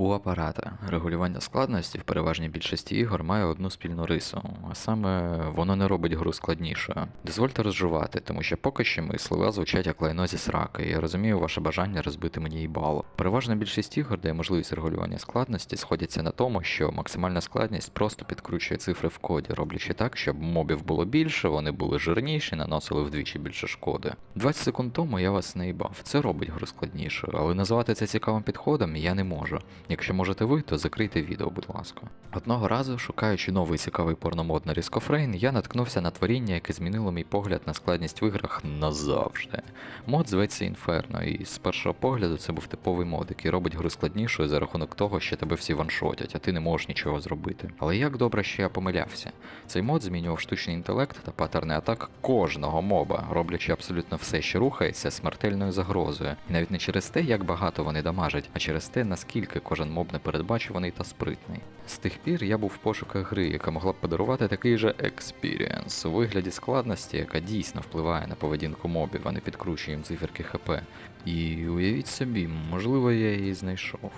У апарата регулювання складності в переважній більшості ігор має одну спільну рису, а саме воно не робить гру складнішою. Дозвольте розжувати, тому що поки що мої слова звучать як лайно зі сраки, і я розумію ваше бажання розбити мені їбало. Переважна більшість ігор, де можливість регулювання складності, сходяться на тому, що максимальна складність просто підкручує цифри в коді, роблячи так, щоб мобів було більше, вони були жирніші, наносили вдвічі більше шкоди. 20 секунд тому я вас не їбав. Це робить гру складнішою, але назвати це цікавим підходом я не можу. Якщо можете ви, то закрийте відео, будь ласка. Одного разу, шукаючи новий цікавий порномод на Ріскофрейн, я наткнувся на творіння, яке змінило мій погляд на складність в іграх назавжди. Мод зветься Інферно, і з першого погляду це був типовий мод, який робить гру складнішою за рахунок того, що тебе всі ваншотять, а ти не можеш нічого зробити. Але як добре, що я помилявся. Цей мод змінював штучний інтелект та паттерни атак кожного моба, роблячи абсолютно все, що рухається, смертельною загрозою. І навіть не через те, як багато вони дамажать, а через те, наскільки кожен моб непередбачуваний та спритний. З тих пір я був в пошуках гри, яка могла б подарувати такий же експіріенс у вигляді складності, яка дійсно впливає на поведінку мобів, а не підкручує їм циферки ХП. І уявіть собі, можливо, я її знайшов.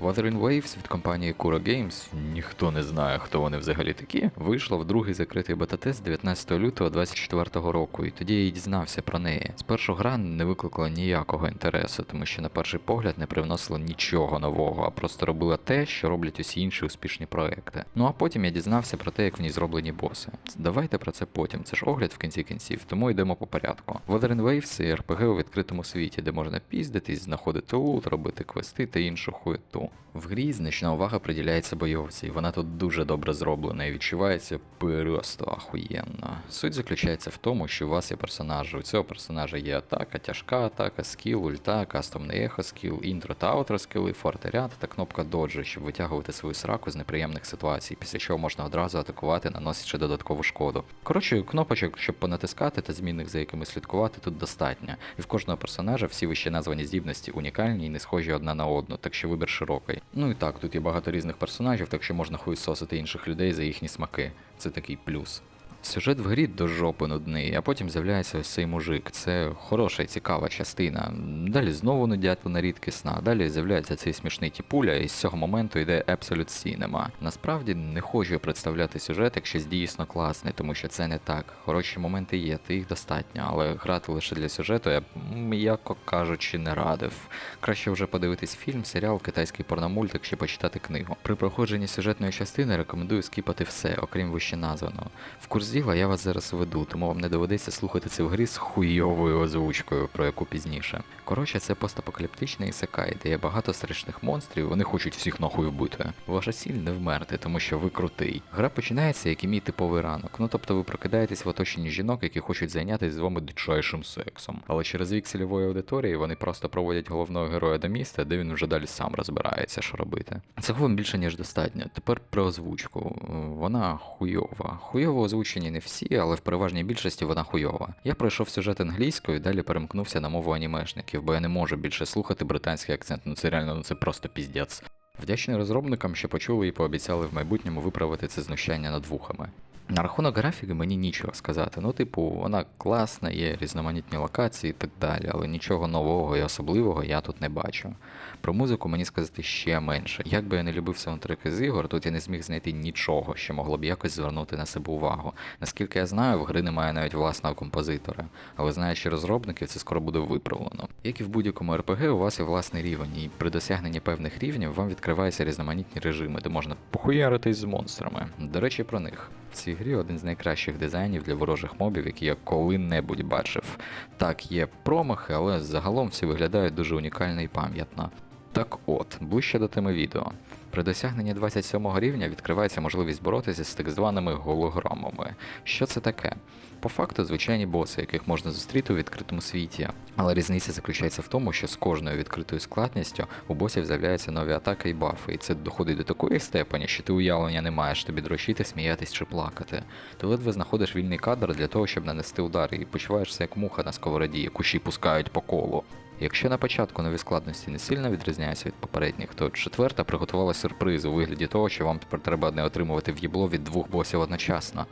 Wuthering Waves від компанії Kura Games, ніхто не знає, хто вони взагалі такі, вийшла в другий закритий бета-тест 19 лютого 2024 року, і тоді я й дізнався про неї. Спершу гра не викликала ніякого інтересу, тому що на перший погляд не привносила нічого нового, а просто робила те, що роблять усі інші успішні проекти. Ну а потім я дізнався про те, як в ній зроблені боси. Давайте про це потім. Це ж огляд в кінці кінців, тому йдемо по порядку. Wuthering Waves це RPG у відкритому світі, де можна піздитись, знаходити лут, робити квести та іншу хуєту. В грі значна увага приділяється бойовці, і вона тут дуже добре зроблена і відчувається просто ахуєнно. Суть заключається в тому, що у вас є персонажі. У цього персонажа є атака, тяжка атака, скіл, ульта, кастомний ехо скіл, інтро та аутро скіли, фортеряд та кнопка доджу, щоб витягувати свою сраку з неприємних ситуацій, після чого можна одразу атакувати, наносячи додаткову шкоду. Коротше, кнопочок, щоб понатискати та змінних, за якими слідкувати, тут достатньо. І в кожного персонажа всі вище названі здібності унікальні і не схожі одна на одну, так що вибір широкий. Ну і так, тут є багато різних персонажів, так що можна хуйсосити інших людей за їхні смаки. Це такий плюс. Сюжет в грі до жопи нудний, а потім з'являється ось цей мужик. Це хороша і цікава частина. Далі знову нудятина рідкісна, далі з'являється цей смішний тіпуля, і з цього моменту йде Absolute Cinema. Насправді не хочу представляти сюжет як щось дійсно класне, тому що це не так. Хороші моменти є, та їх достатньо, але грати лише для сюжету я б, м'яко кажучи, не радив. Краще вже подивитись фільм, серіал, китайський порномультик чи почитати книгу. При проходженні сюжетної частини рекомендую скіпати все, окрім вище названого. В курс діла я вас зараз веду, тому вам не доведеться слухати це в грі з хуйовою озвучкою, про яку пізніше. Коротше, це постапокаліптичний ісекай, де є багато страшних монстрів, вони хочуть всіх нахуй вбити. Ваша ціль не вмерти, тому що ви крутий. Гра починається як і мій типовий ранок. Ну тобто ви прокидаєтесь в оточенні жінок, які хочуть зайнятися з вами дичайшим сексом. Але через вік цільової аудиторії вони просто проводять головного героя до міста, де він вже далі сам розбирається, що робити. Цього вам більше ніж достатньо. Тепер про озвучку. Вона хуйова. Хуйово озвучені не всі, але в переважній більшості вона хуйова. Я пройшов сюжет англійською і далі перемкнувся на мову анімешників, бо я не можу більше слухати британський акцент. Ну це реально ну це просто піздець. Вдячний розробникам, що почули і пообіцяли в майбутньому виправити це знущання над вухами. На рахунок графіки мені нічого сказати. Ну, типу, вона класна, є різноманітні локації і так далі, але нічого нового і особливого я тут не бачу. Про музику мені сказати ще менше. Як би я не любив саундтреки з ігор, тут я не зміг знайти нічого, що могло б якось звернути на себе увагу. Наскільки я знаю, в гри немає навіть власного композитора, але знаючи розробників, це скоро буде виправлено. Як і в будь-якому RPG, у вас є власний рівень, і при досягненні певних рівнів вам відкриваються різноманітні режими, де можна похуяритись з монстрами. До речі, про них. В цій грі один з найкращих дизайнів для ворожих мобів, які я коли-небудь бачив. Так, є промахи, але загалом всі виглядають дуже унікально і пам'ятно. Так от, ближче до теми відео. При досягненні 27 рівня відкривається можливість боротися з так званими голограмами. Що це таке? По факту звичайні боси, яких можна зустріти у відкритому світі. Але різниця заключається в тому, що з кожною відкритою складністю у босів з'являються нові атаки і бафи, і це доходить до такої степені, що ти уявлення не маєш тобі дрочити, сміятись чи плакати. Ти ледве знаходиш вільний кадр для того, щоб нанести удар, і почуваєшся як муха на сковороді, яку ще пускають по колу. Якщо на початку нові складності не сильно відрізняються від попередніх, то четверта приготувала сюрприз у вигляді того, що вам тепер треба не отримувати в'єбло від двох босів одночасно.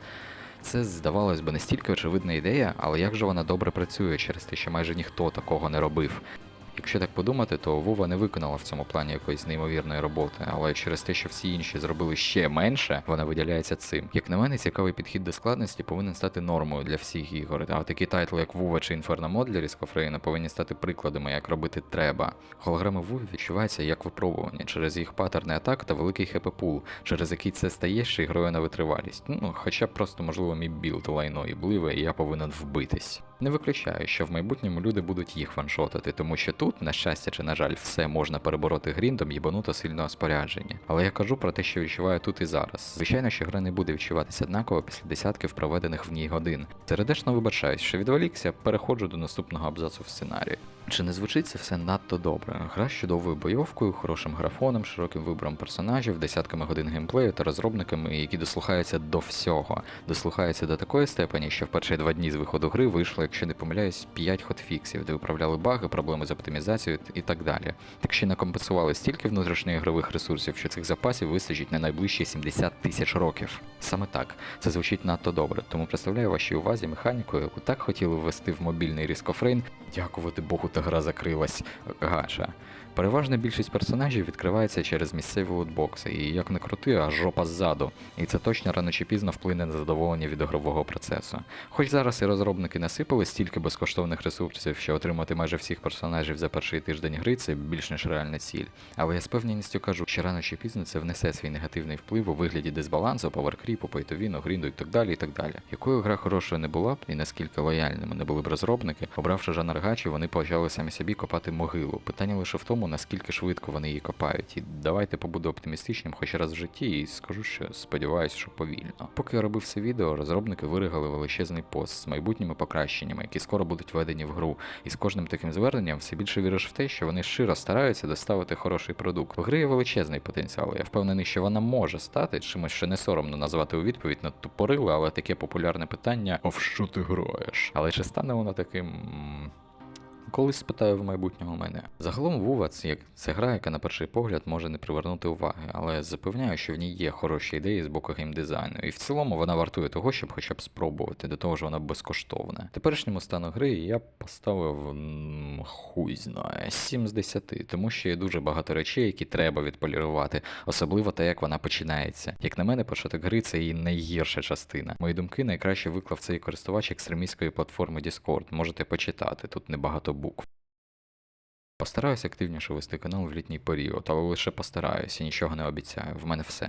Це здавалось би не стільки очевидна ідея, але як же вона добре працює через те, що майже ніхто такого не робив. Якщо так подумати, то Вова не виконала в цьому плані якоїсь неймовірної роботи, але через те, що всі інші зробили ще менше, вона виділяється цим. Як на мене, цікавий підхід до складності повинен стати нормою для всіх ігор. А такі тайтли, як Вова чи Inferno Mod для Ріскофрейна, повинні стати прикладами, як робити треба. Голограми Вові відчуваються як випробування через їх паттерни атак та великий хп пул, через який це стає ще й грою на витривалість. Ну, хоча просто, можливо, мій білд лайно і бливе, і я повинен вбитись. Не виключаю, що в майбутньому люди будуть їх ваншотити, тому що тут, на щастя чи на жаль, все можна перебороти гріндом їбануто сильного спорядження. Але я кажу про те, що відчуваю тут і зараз. Звичайно, що гра не буде відчуватися однаково після десятків проведених в ній годин. Сердечно вибачаюсь, що відволікся, переходжу до наступного абзацу в сценарії. Чи не звучить це все надто добре? Гра з чудовою бойовкою, хорошим графоном, широким вибором персонажів, десятками годин геймплею та розробниками, які дослухаються до всього, дослухаються до такої степені, що в перші два дні з виходу гри вийшло, якщо не помиляюсь, 5 хотфіксів, де виправляли баги, проблеми з оптимізацією і так далі. Так ще накомпенсували стільки внутрішньоігрових ресурсів, що цих запасів вистачить на найближчі 70 тисяч років. Саме так, це звучить надто добре, тому представляю вашій увазі механіку, яку так хотіли ввести в мобільний різкофрейн. Дякувати Богу, та гра закрилась. Гача. Переважна більшість персонажів відкривається через місцеві лутбокси, і як не крути, а жопа ззаду. І це точно рано чи пізно вплине на задоволення від ігрового процесу. Хоч зараз і розробники насипали стільки безкоштовних ресурсів, що отримати майже всіх персонажів за перший тиждень гри це більш ніж реальна ціль. Але я з певністю кажу, що рано чи пізно це внесе свій негативний вплив у вигляді дисбалансу, паверкріпу, пейтовіну, грінду і так далі. і так далі. Якою гра хорошою не була б, і наскільки лояльними не були б розробники, обравши жанр гачі, вони почали самі собі копати могилу. Питання лише в тому, наскільки швидко вони її копають. І давайте побуду оптимістичним хоч раз в житті, і скажу, що сподіваюся, що повільно. Поки я робив це відео, розробники виригали величезний пост з майбутніми покращеннями, які скоро будуть введені в гру. І з кожним таким зверненням все більше віриш в те, що вони щиро стараються доставити хороший продукт. В гри є величезний потенціал. Я впевнений, що вона може стати чимось, що не соромно назвати у відповідь на тупориле, але таке популярне питання: а в що ти граєш? Але чи стане воно таким. Колись спитаю в майбутнього мене. Загалом Вува це це гра, яка на перший погляд може не привернути уваги, але запевняю, що в ній є хороші ідеї з боку геймдизайну, і в цілому вона вартує того, щоб хоча б спробувати, до того ж вона безкоштовна. Теперішньому стану гри я поставив хуй знає 7 з 10, тому що є дуже багато речей, які треба відполірувати, особливо те, як вона починається. Як на мене, початок гри це її найгірша частина. Мої думки найкраще виклав цей користувач екстремістської платформи Discord. Можете почитати, тут небагато букв. Постараюсь активніше вести канал в літній період, але лише постараюся, нічого не обіцяю. В мене все.